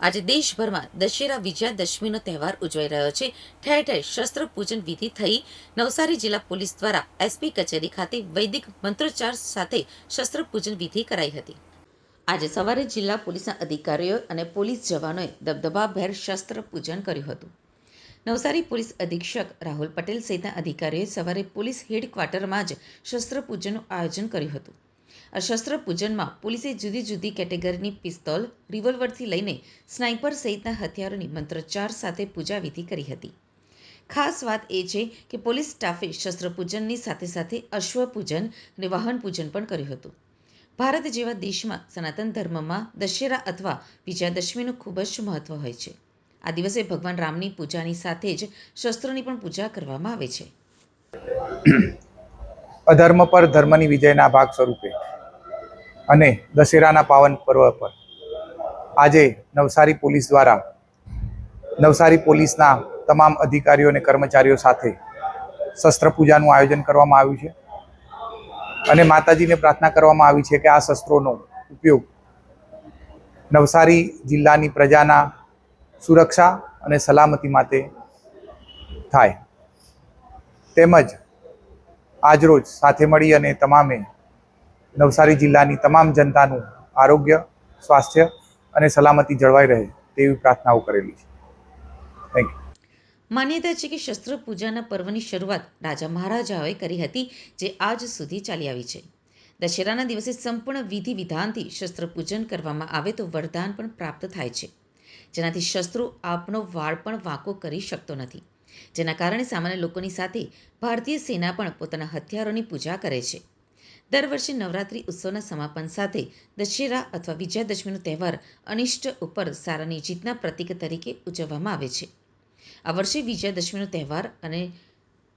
આજે દેશભરમાં દશેરા વિજયાદશમીનો તહેવાર ઉજવાઈ રહ્યો છે. ઠેર ઠેર શસ્ત્ર પૂજન વિધિ થઈ નવસારી જિલ્લા પોલીસ દ્વારા એસપી કચેરી ખાતે વૈદિક મંત્રોચ્ચાર સાથે શસ્ત્ર પૂજન વિધિ કરાઈ હતી. આજે સવારે જિલ્લા પોલીસના અધિકારીઓ અને પોલીસ જવાનોએ દબદબાભેર શસ્ત્ર પૂજન કર્યું હતું. નવસારી પોલીસ અધિક્ષક રાહુલ પટેલ સહિતના અધિકારીઓએ સવારે પોલીસ હેડક્વાર્ટરમાં જ શસ્ત્ર પૂજનનું આયોજન કર્યું હતું. આ શસ્ત્ર પૂજનમાં પોલીસે જુદી જુદી કેટેગરીની પિસ્તોલ, રિવોલ્વરથી લઈને સ્નાઇપર સહિતના હથિયારોની મંત્રોચ્ચાર સાથે પૂજા કરી હતી. ખાસ વાત એ છે કે પોલીસ સ્ટાફે શસ્ત્રપૂજનની સાથે સાથે અશ્વપૂજન અને વાહન પૂજન પણ કર્યું હતું. ભારત જેવા દેશમાં સનાતન ધર્મમાં દશેરા અથવા વિજયાદશમીનું ખૂબ જ મહત્વ હોય છે. આ દિવસે ભગવાન રામની પૂજાની સાથે જ શસ્ત્રોની પણ પૂજા કરવામાં આવે છે. અધર્મ પર ધર્મની વિજયના ભાગ સ્વરૂપે અને દશેરાના પાવન પર્વ પર. આજે નવસારી પોલીસ દ્વારા નવસારી પોલીસના તમામ અધિકારીઓ અને કર્મચારીઓ સાથે શસ્ત્ર પૂજાનું આયોજન કરવામાં આવ્યું છે. અને માતાજીને પ્રાર્થના કરવામાં આવી છે કે આ શસ્ત્રોનો ઉપયોગ નવસારી જિલ્લાની પ્રજાના સુરક્ષા અને સલામતી માટે થાય. તેમજ આજરોજ સાથે મળી અને તમામે નવસારી જિલ્લાની તમામ જનતાનું આરોગ્ય, સ્વાસ્થ્ય અને સલામતી જળવાઈ રહે તેવી પ્રાર્થનાઓ કરેલી છે. થેન્ક યુ માન્યતા છે કે શસ્ત્ર પૂજાના પર્વની શરૂઆત રાજા મહારાજાઓએ કરી હતી, જે આજ સુધી ચાલી આવી છે. દશેરાના દિવસે સંપૂર્ણ વિધિ વિધાનથી શસ્ત્ર પૂજન કરવામાં આવે તો વરદાન પણ પ્રાપ્ત થાય છે. જેનાથી શસ્ત્રો આપનો વાળ પણ વાંકો કરી શકતો નથી. જેના કારણે સામાન્ય લોકોની સાથે ભારતીય સેના પણ પોતાના હથિયારોની પૂજા કરે છે. દર વર્ષે નવરાત્રિ ઉત્સવના સમાપન સાથે દશેરા અથવા વિજયાદશમીનો તહેવાર અનિષ્ટ ઉપર સારાની જીતના પ્રતીક તરીકે ઉજવવામાં આવે છે. આ વર્ષે વિજયાદશમીનો તહેવાર અને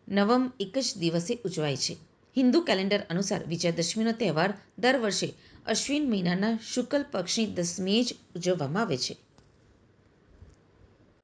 નવમ એક જ દિવસે ઉજવાય છે. હિન્દુ કેલેન્ડર અનુસાર વિજયાદશમીનો તહેવાર દર વર્ષે અશ્વિન મહિનાના શુક્લ પક્ષની દસમીએ જ ઉજવવામાં આવે છે.